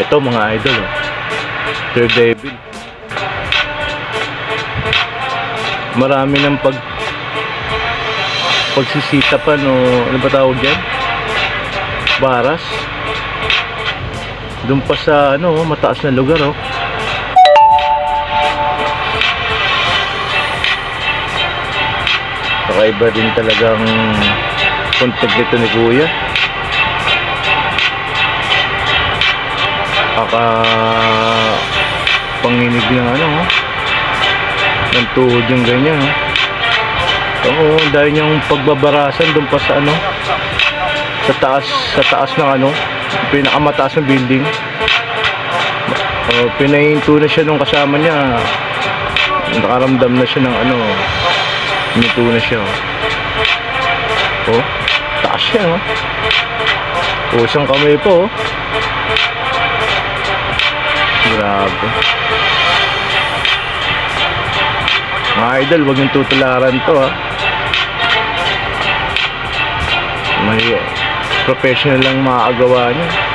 Ito mga idol, oh. Daredevil. Marami ng pag pagsisitapan o ano ba tawag dyan? Baras. Doon pa sa ano, mataas na lugar oh. Kakaiba din talagang content nito ni Kuya. Kaka panginig ng ano oh. Ng tuhod yung ganyan oh. Oo, dahil niyang pagbabarasan doon pa sa ano sa taas sa taas ng ano pinakamataas ng building. Uh, pinahinto na siya nung kasama niya. Nakaramdam na siya ng ano hinto na siya oh, oh taas siya oh. Oh isang kamay po oh grabe. Mga idol wag yung tutularan to ah may professional lang makakagawa niya